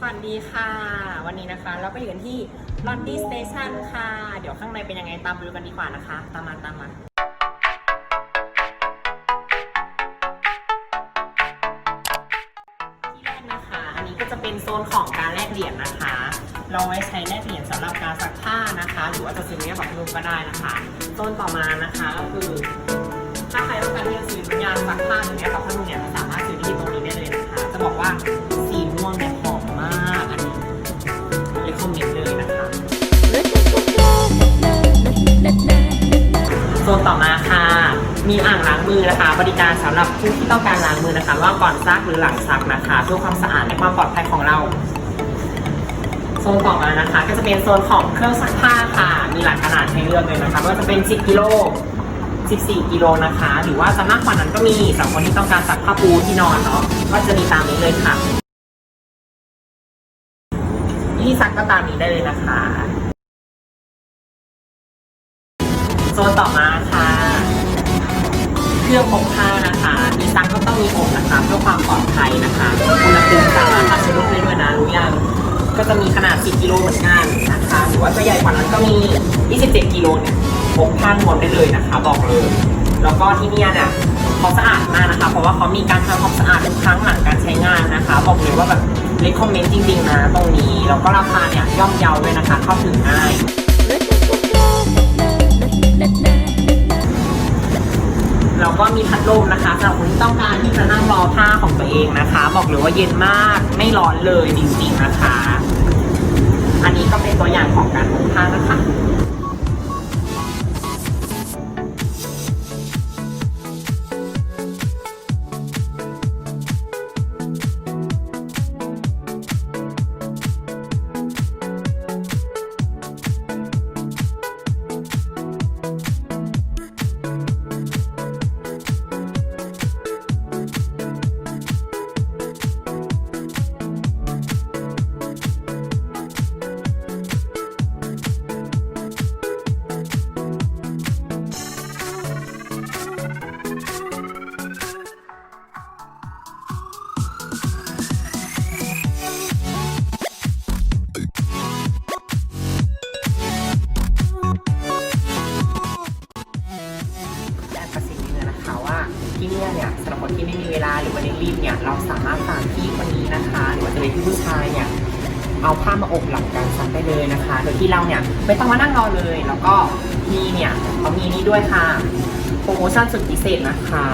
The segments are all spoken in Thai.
สวัสดีค่ะ วันนี้นะคะ เราก็อยู่กันที่ลอนดี้สเตชันค่ะ เดี๋ยวข้างในเป็นยังไงตามไปดูกันดีกว่านะคะ ตามมาตามมาที่แรกนะคะ อันนี้ก็จะเป็นโซนของการแลกเหรียญนะคะ เราไว้ใช้แลกเหรียญสำหรับการซักผ้านะคะ หรือว่าจะซื้อเรียแบบรูปก็ได้นะคะโซนต่อมานะคะก็คือถ้าใครต้องการที่จะซื้อยาซักผ้าหรือเนี่ยกับพัดลมเนี่ยสามารถซื้อที่ตรงนี้ได้เลยนะคะ จะบอกว่าสีม่วงเนี่ยหอม มเมนต์เลยนะคะโซนต่อมาค่ะ มีอ่างล้างมือนะคะ บริการสำหรับผู้ที่ต้องการล้างมือนะคะ ว่าก่อนซักหรือหลังซักนะคะ เพื่อความสะอาดและความปลอดภัยของเราโซนต่อมานะคะ ก็จะเป็นโซนของเครื่องซักผ้าค่ะ มีหลายขนาดให้เลือกเลยนะคะว่าจะเป็น 10 กิโล 14 กิโลนะคะ หรือว่าจะมากกว่านั้นก็มีสำหรับคนที่ต้องการซักผ้าปูที่นอนเนาะก็จะมีตามนี้เลยค่ะ ที่ซักก็ตามนี้ได้เลยนะคะโซนต่อมาค่ะ เครื่องอบผ้านะคะมีซักก็ต้องมีอบนะคะเพื่อความปลอดภัยนะคะอุณหภูมิสามารถวัดใช้ลูกได้ด้วยนะรู้ยังก็จะมีขนาด 10 กิโลเหมือนกันนะคะหรือว่าจะใหญ่กว่านั้นก็มี 27 กิโลเนี่ยพกผ้านวมได้เลยนะคะ บอกเลย แล้วก็ที่เนี่ยเนี่ย เขาสะอาดมากนะคะ เพราะว่าเขามีการทำความสะอาดทุกครั้งหลังการใช้งานนะคะ บอกเลยว่าแบบเลคคอมเมนต์จริงๆนะตรงนี้ แล้วก็ราคาเนี่ยย่อมเยาด้วยนะคะ เข้าถึงง่ายแล้วก็มีพัดลมนะคะสำหรับคนที่ต้องการที่จะนั่งรอผ้าของตัวเองนะคะ บอกเลยว่าเย็นมากไม่ร้อนเลยจริงๆนะคะ อันนี้ก็เป็นตัวอย่างของการอบผ้านะคะ รีบเนี่ยเราสามารถฝากพี่คนนี้นะคะหรือว่าจะเป็นพี่ผู้ชายเนี่ยเอาผ้ามาอบหลังการซักได้เลยนะคะ โดยที่เราเนี่ยไม่ต้องมานั่งรอเลย แล้วก็พี่เนี่ยเขามีนี่ด้วยค่ะโปรโมชั่นสุดพิเศษนะคะ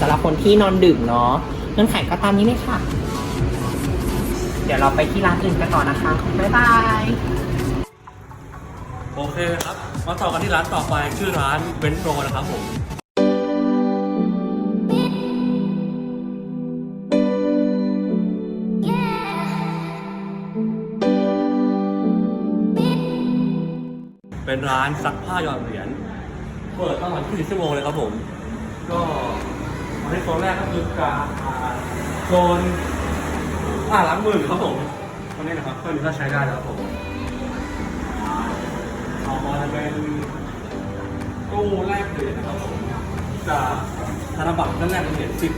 สำหรับคนที่นอนดึกเนาะเงื่อนไขก็ตามนี้เลยค่ะ เดี๋ยวเราไปที่ร้านอื่นกันต่อนะคะบ๊ายบายโอเคครับ มาต่อกันที่ร้านต่อไปชื่อร้านเวนโรนะครับผม เป็นร้านซักผ้าหยอดเหรียญเปิดตั้งวันที่ชั่วโมงเลยครับผม ก็มาที่โซนแรกก็คือการโซนอ่าล้างมือครับผมตรงนี้นะครับเครื่องนี้ก็ใช้ได้แล้วครับผมออมาจะเป็นตู้แรกเหรียญนะครับผมจากธนบัตรนั่นแรกเหรียญสิบ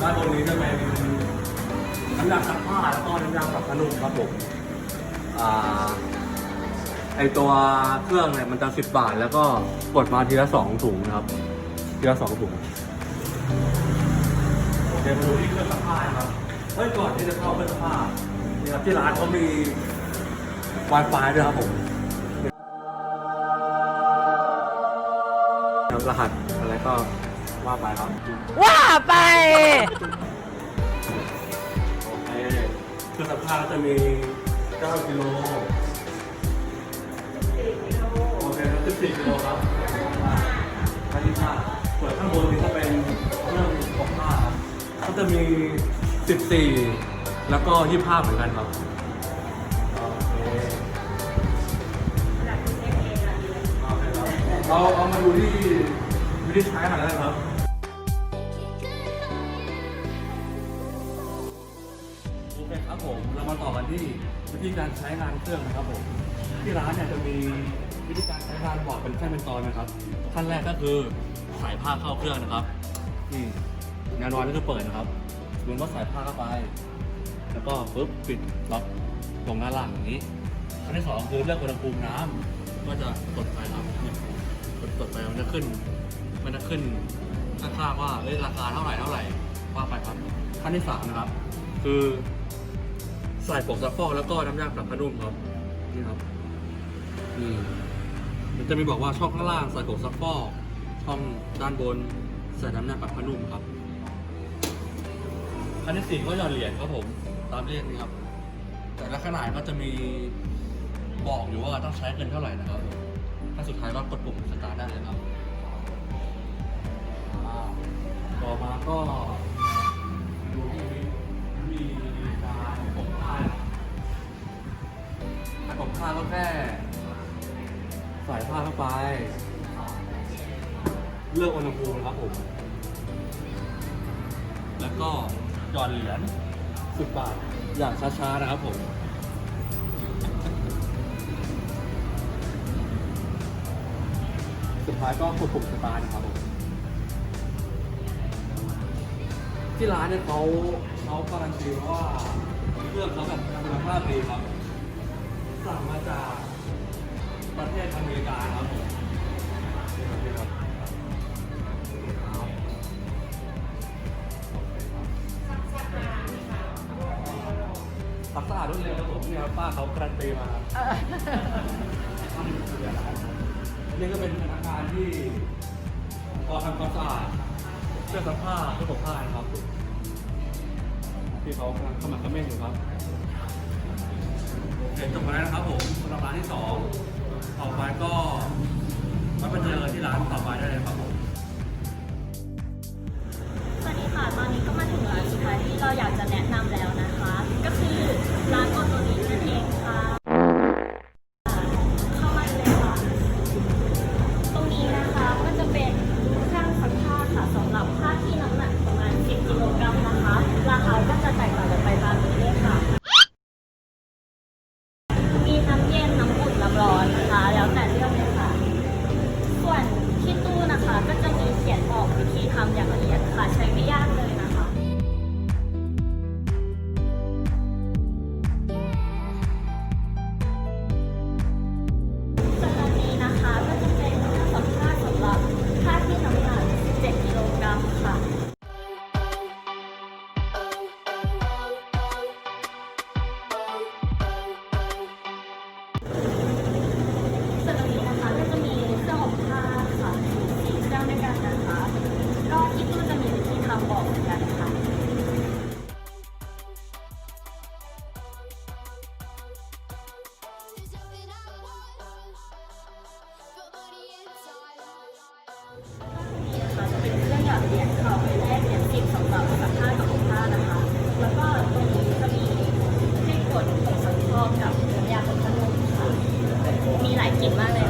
ด้านบนนี้จะเป็น น้ำยาซักผ้าแล้วก็น้ำยาปรับผ้านุ่มครับผมอ่าไอตัวเครื่องเนี่ยมันจะสิบบาท แล้วก็กดมาทีละสองถุงนะครับทีละสองถุงโอเคมาดูที่เครื่องซักผ้านะครับเฮ้ยก่อนที่จะเข้าเครื่องซักผ้านี่ครับที่ร้านเขามี Wi-Fi ด้วยครับผมครับรหัสอะไรก็ว่าไปครับ ว่าไปโอเค เครื่องซักผ้าก็จะมี 9 กิโลโอเคครับ14กิโลครับอันนี้ผ้าส่วนข้างบนนี้จะเป็นเครื่องอบผ้าครับก็จะมี 14 แล้วก็ 25 เหมือนกันครับโอเคเราเอามาดูที่วิธีใช้หน่อยนะครับ ที่วิธีการใช้งานเครื่องนะครับผมที่ร้านเนี่ยจะมีวิธีการใช้งานบอกเป็นขั้นเป็นตอนนะครับขั้นแรกก็คือสายผ้าเข้าเครื่องนะครับนี่แนวนอนนี่คือเปิดนะครับลุงก็ใส่ผ้าเข้าไป แล้วก็ปุ๊บปิดล็อกลงด้าล่างอย่างนี้อันที่สองคือเลือกอุณหภูมิน้ำก็จะกดไปครับเนี่ยกดกดไปมันจะขึ้น มันจะขึ้นข้างๆว่าเอ้ยราคาเท่าไหร่เท่าไหร่ว่าไปครับขั้นที่สามนะครับ คือ ใส่ผงซักฟอกแล้วก็น้ำยาปรับผ้านุ่มครับ นี่ครับ นี่ มันจะมีบอกว่าช่องข้างล่างใส่ผงซักฟอก ช่องด้านบนใส่น้ำยาปรับผ้านุ่มครับขั้นที่สี่ก็หยอดเหรียญครับผม ตามเลขนี้ครับ แต่ละขนาดก็จะมีบอกอยู่ว่าต้องใช้เงินเท่าไหร่นะครับ ถ้าสุดท้ายก็กดปุ่มสตาร์ทได้เลยครับ ต่อมาก็ เลือกอุณหภูมิครับผม แล้วก็หยอดเหรียญสิบบาท อย่างช้าๆนะครับผม สุดท้ายก็กดปุ่มสตาร์ทนะครับผม ที่ร้านเนี่ยเขาเขาการันตีว่าเครื่องเขาแบบคุณภาพดีครับ สั่งมาจากประเทศอเมริกาครับผมนี่ครับ ป้าเขาการันตีมานี่ก็เป็นพนักงานที่พอทำความสะอาดเครื่องซักผ้าเครื่องอบผ้านะครับที่เขากำลังเข้ามาคอมเมนต์อยู่ครับเห็นจบมาแล้วนะครับผมสำหรับร้านที่สองต่อไปก็ กลิ่นมากเลย